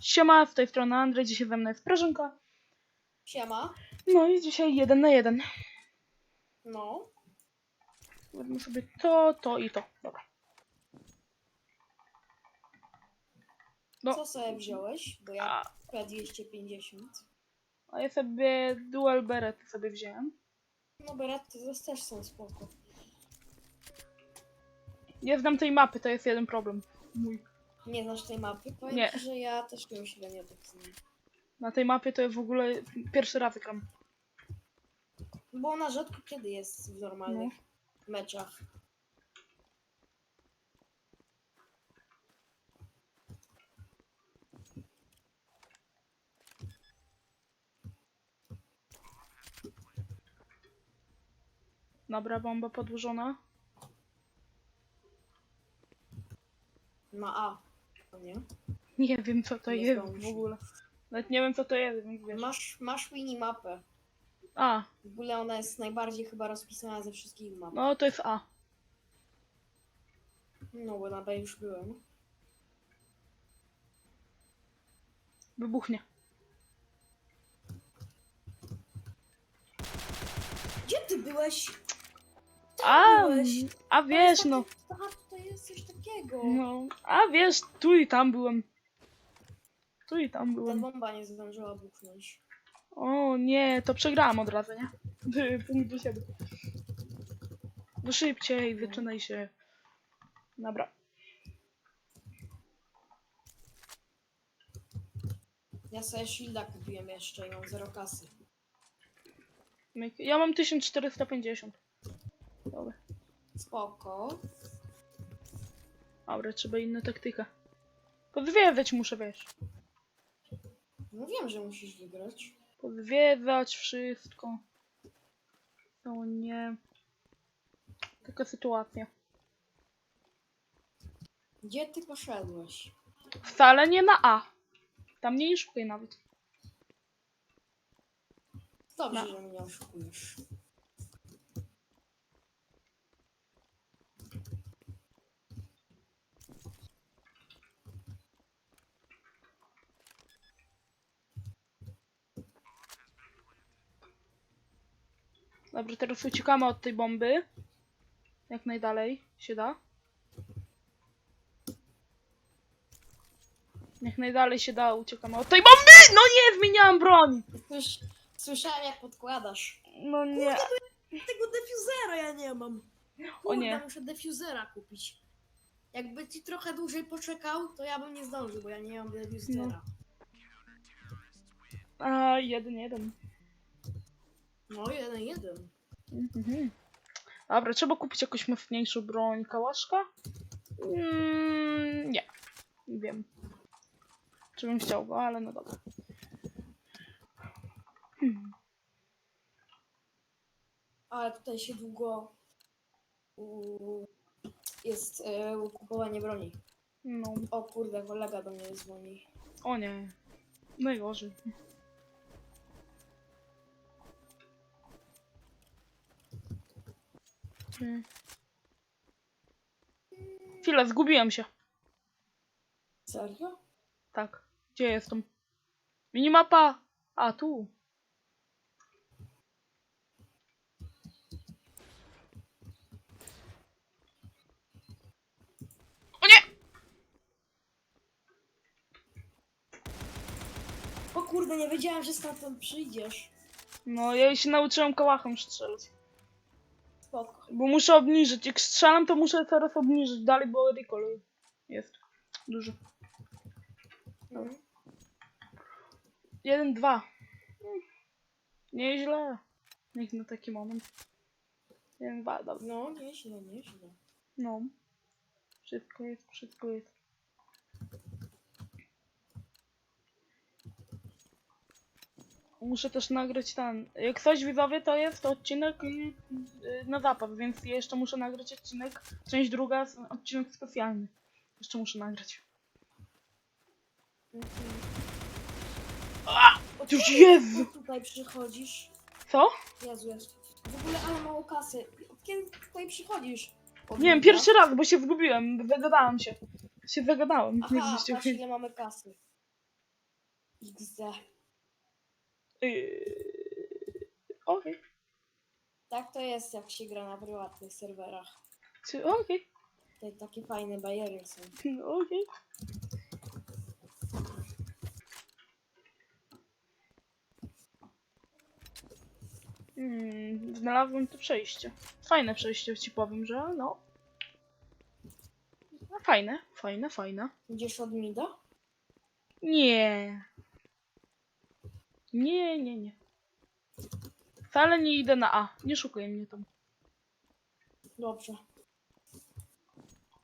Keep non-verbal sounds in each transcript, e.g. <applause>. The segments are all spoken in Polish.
Siema, z tej strony Andrzej, dzisiaj ze mną jest Prażynka. Siema. No i dzisiaj jeden na jeden. No. Weźmy sobie to, to i to. Dobra. No. Co sobie wziąłeś? Bo ja A, akurat 250. a ja sobie dual beret sobie wziąłem. No beraty to też są spoko. Nie znam tej mapy, to jest jeden problem. Mój. Nie znasz tej mapy? Powiem Nie. ci, że ja też ją średnio tak znam. Na tej mapie to jest w ogóle pierwszy raz gram. Bo ona rzadko kiedy jest w normalnych meczach. Dobra, bomba podłożona. Na A. No nie? Nie wiem co to Nie jest zdążysz. w ogóle. Nawet nie wiem co to jest, więc wiesz. Masz, masz minimapę. A, W ogóle ona jest najbardziej chyba rozpisana ze wszystkich map. no to jest A. No bo na B już byłem. Wybuchnie. Gdzie ty byłeś? A, byłeś? a wiesz no. Jest coś takiego. No, a wiesz, tu i tam byłem. Tu i tam Ta byłem. bomba nie zdążyła buchnąć. O nie, to przegrałam od razu, nie? Punkt do siebie. No szybciej, wyczynaj się. Dobra. Ja sobie shielda kupiłem jeszcze i mam zero kasy. myk. Ja mam 1450. Dobra. Spoko. Dobra, trzeba inna taktyka. Podwiedzać muszę, wiesz. No wiem, że musisz wygrać. Podwiedzać wszystko. To nie. Taka sytuacja. Gdzie ty poszedłeś? Wcale nie na A. Tam nie szukaj nawet. Dobrze, No. że mnie oszukujesz. Dobra, teraz uciekamy od tej bomby. Jak najdalej się da. Jak najdalej się da, uciekamy od tej bomby! No nie, zmieniałam broń! Słysz, słyszałem jak podkładasz. No nie. Tego defuzera ja nie mam. O Kurde, nie. muszę defuzera kupić. Jakby ci trochę dłużej poczekał, to ja bym nie zdążył, bo ja nie mam defuzera. A, jeden, jeden. No, jeden, jeden. Mhm. Dobra, trzeba kupić jakąś mocniejszą broń. Kałaszka? Mm, nie. Nie wiem. Czy bym chciał go, ale no dobra. Hmm. Ale tutaj się długo u, jest e, kupowanie broni. No, O kurde, kolega do mnie dzwoni. o nie. Najgorzej. Hmm. Chwila, zgubiłem się. Serio? Tak. Gdzie jestem? Minimapa! A, tu. O nie! O kurde, nie wiedziałem, że stamtąd przyjdziesz. No, ja się nauczyłem kołachem strzelać. Spoko. Bo muszę obniżyć. Jak strzelam, to muszę teraz obniżyć dalej, bo recoil jest duży. Mhm. Jeden, dwa. Nieźle. Niech na taki moment. Jeden, dwa, dobra. No, nieźle, nieźle. No. Wszystko jest, wszystko jest. Muszę też nagrać ten. Jak coś widzowie, to jest odcinek y, y, na zapas, więc jeszcze muszę nagrać odcinek. Część druga, s- odcinek specjalny. Jeszcze muszę nagrać. Mhm. O Jezu! Tutaj przychodzisz. Co? Jezu, jest. W ogóle ale mało kasy. Od kiedy tutaj przychodzisz? Od Nie wiem, jutra? pierwszy raz, bo się zgubiłem. Wygadałem się. Się zagadałem. Aha, patrz wiedzieli. ile mamy kasy. XD. Yy... Okej. Tak to jest, jak się gra na prywatnych serwerach. Czy- Okej. Te takie fajne bariery są. No, Okej. Hmm, znalazłem to przejście. Fajne przejście, ci powiem, że no. no fajne, fajne, fajne. Idziesz od Mida? Nie. Nie, nie, nie. Wcale nie idę na A. Nie szukaj mnie tam. Dobrze.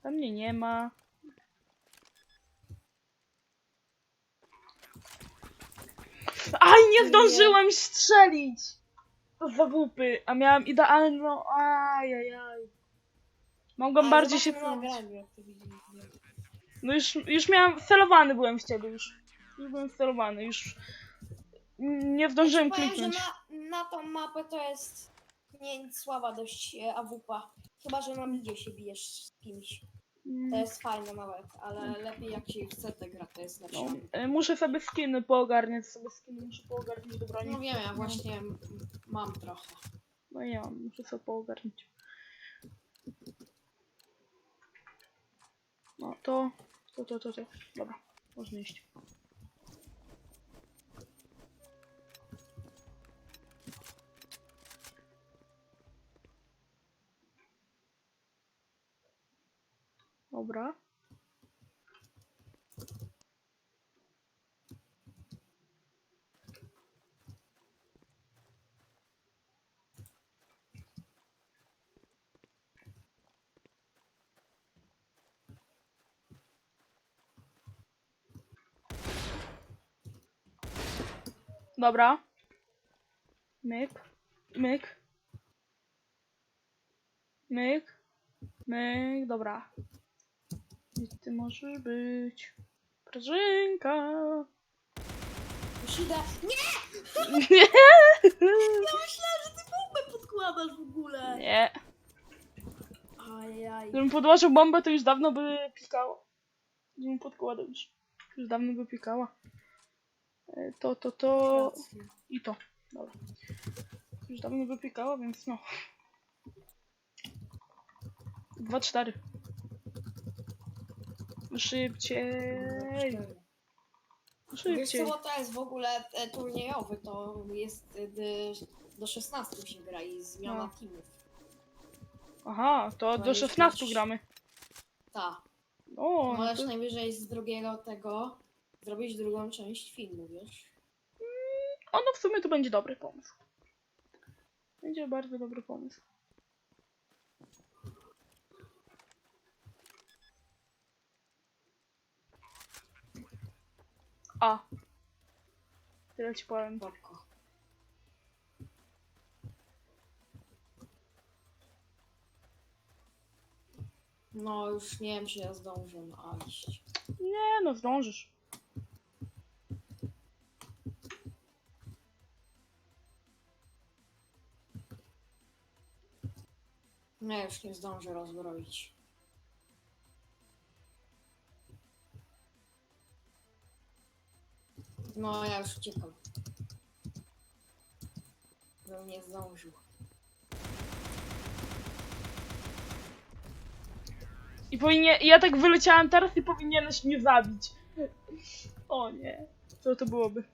Tam mnie nie ma. Aj, nie zdążyłem strzelić! To za głupy, a miałam idealną. Ajajaj. Mogłam Ale bardziej się na nagraniu, jak to widzimy. No już, już miałam, celowany byłem w ciebie już. Już byłem celowany, już nie zdążyłem Powiem, że kliknąć. na, na tą mapę to jest nie słaba dość e, AWP. Chyba, że na midzie się bijesz z kimś. To Mm, jest fajne nawet, ale lepiej jak się w CT gra, to jest lepsze. No, e, muszę sobie skiny poogarniać, sobie skiny muszę poogarniać do broni. No wiem, ja właśnie m- mam trochę. No nie mam, muszę sobie poogarniać. No to, to, to, to, to. Dobra, można iść. Dobra. Dobra. Myk. Myk. Myk. Myk. Dobra. Gdzie ty możesz być? Prażynka. Nie! Nie. Ja myślałem, że ty bombę podkładasz w ogóle. Nie. Ajaj. Gdybym podłożył bombę, to już dawno by pikało. Gdybym podkładał już. Już dawno by pikała. E, To, to, to i to. Dobra. Już dawno by pikała, więc no. Dwa, cztery. Szybciej. Wiesz Szybciej. co, to jest w ogóle e, turniejowy, to jest e, do 16 się gra i zmiana No. teamów. Aha, to do jest 16 już- gramy. Tak. O, no Możesz to... najwyżej z drugiego tego zrobić drugą część filmu, wiesz? o, no w sumie to będzie dobry pomysł. Będzie bardzo dobry pomysł. A. Tyle ci powiem. Spoko. No już nie wiem, czy ja zdążę na A iść. Nie no, zdążysz. Nie, już nie zdążę rozbroić. No, ja już uciekam. Bym nie zdążył. I powinien... Ja tak wyleciałam teraz i powinieneś mnie zabić. O nie. Co to byłoby?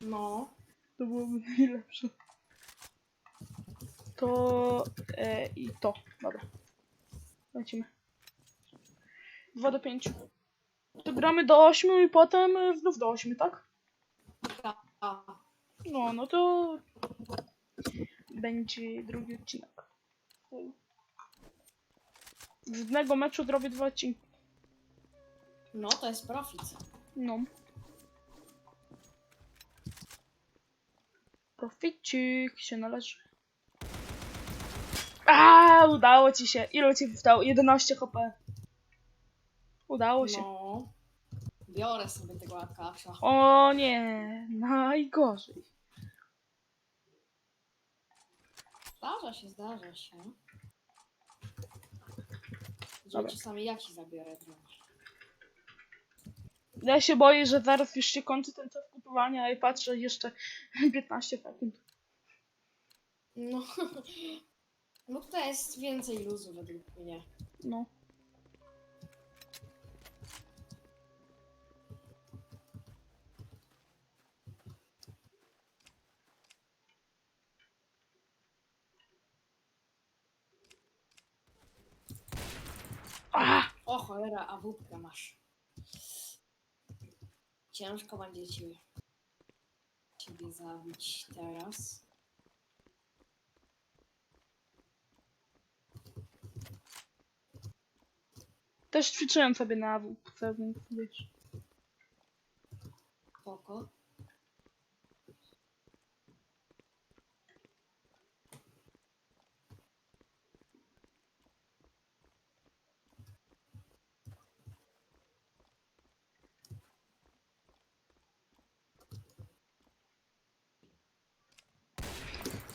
No, To byłoby <laughs> najlepsze. To e, i to. Dobra. Lecimy. 2 do 5. To gramy do 8 i potem e, znów do 8, tak? No, no to będzie drugi odcinek. Z jednego meczu zrobię dwa odcinki. no to jest profit. No. Proficik się należy. A, udało ci się. Ile ci wstało? 11 HP. Udało się. No. Biorę sobie tego Akasza. O nie, najgorzej. Zdarza się, zdarza się. Że Dobra. czasami ja ci zabiorę broń. Ja się boję, że zaraz już się kończy ten czas kupowania i patrzę jeszcze <laughs> 15 sekund. No. <laughs> No tutaj jest więcej luzu według mnie. No. Ah! O cholera, a wódkę masz. Ciężko będzie ciebie, ciebie zabić teraz. Też ćwiczyłem sobie na AWP, więc wiesz. Spoko.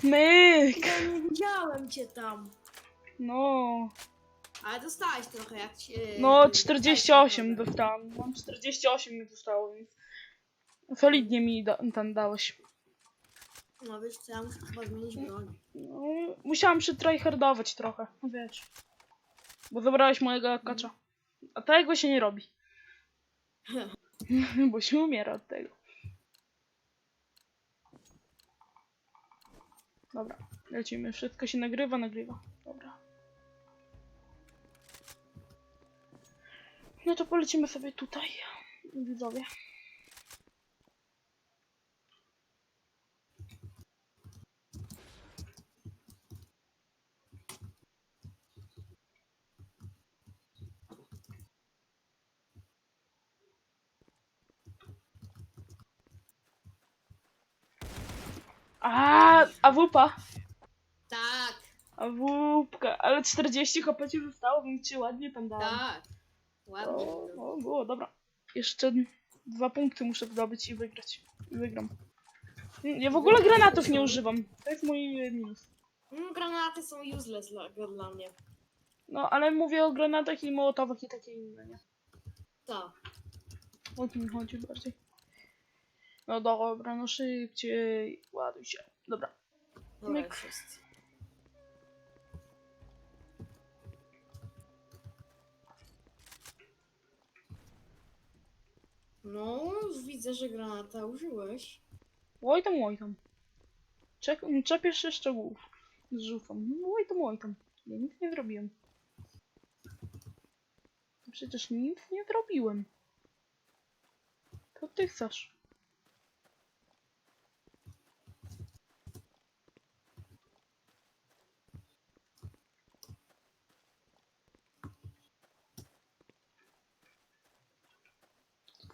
Myk! Ja nie widziałem cię tam. No. Ale dostałeś trochę jak ci... No, 48 dostałam. Mam 48 mi zostało, więc solidnie mi da, ten dałeś. No wiesz co, ja muszę chyba zmienić broń. No, musiałam przytryhardować trochę, no wiesz. Bo zabrałeś mojego akacza. A tego się nie robi. <laughs> Bo się umiera od tego. Dobra, lecimy. Wszystko się nagrywa, nagrywa. Dobra. No to polecimy sobie tutaj. Widzowie. A, AWP. Tak, AWP. Ale 40 HP ci zostało, więc ci ładnie tam dałem. tak. Ładnie. O, o, było, dobra. Jeszcze dwa punkty muszę zdobyć i wygrać. I wygram. Ja w ogóle granatów nie używam. To jest mój e, minus. Mm, granaty są useless dla, dla mnie. No, ale mówię o granatach i mołotowach i takie inne, nie? Tak. O tym chodzi bardziej. No dobra, no szybciej. Ładuj się. Dobra. Dobra, Myk. już jest. No, widzę, że granata użyłeś. Oj tam, oj tam. Czek czepiesz się szczegółów. Zrzucam. No, Oj tam, oj tam. Ja nic nie zrobiłem. Przecież nic nie zrobiłem. To ty chcesz.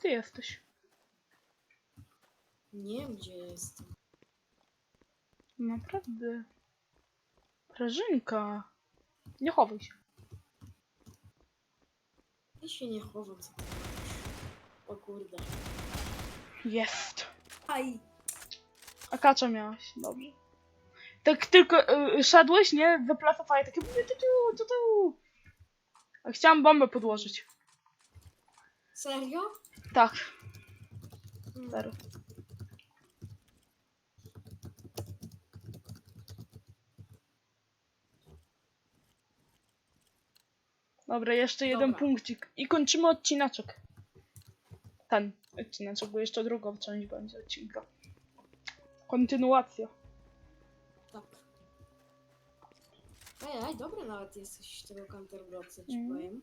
Ty jesteś. Nie wiem, gdzie jestem. Naprawdę. Prażynka. Nie chowaj się. Ja się nie chowam, co ty robisz. O kurde. Jest. Aj! A kacza miałaś, dobrze. Tak tylko y, szedłeś, nie? Wyplasowaje takie tu, tu, tu, tu. A chciałam bombę podłożyć. Serio? Tak, teraz. Dobra, jeszcze jeden Dobra. punkcik. I kończymy odcinaczek. Ten odcinaczek, bo jeszcze drugą część będzie odcinka. Kontynuacja. Tak. Ej, ej, dobry nawet jesteś tego Counterblocksa, ci Mm. powiem.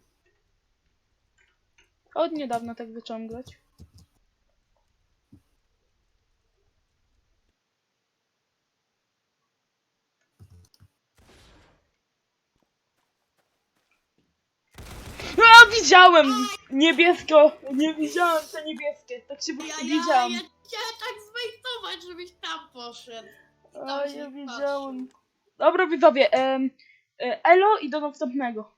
Od niedawna tak grać. A, widziałem! Niebiesko! Nie widziałem te niebieskie. Tak się widziałem. chciałem tak zwejtować, żebyś tam poszedł. A, tam się ja widziałem. Dobra, widzowie. em, e, elo i do następnego.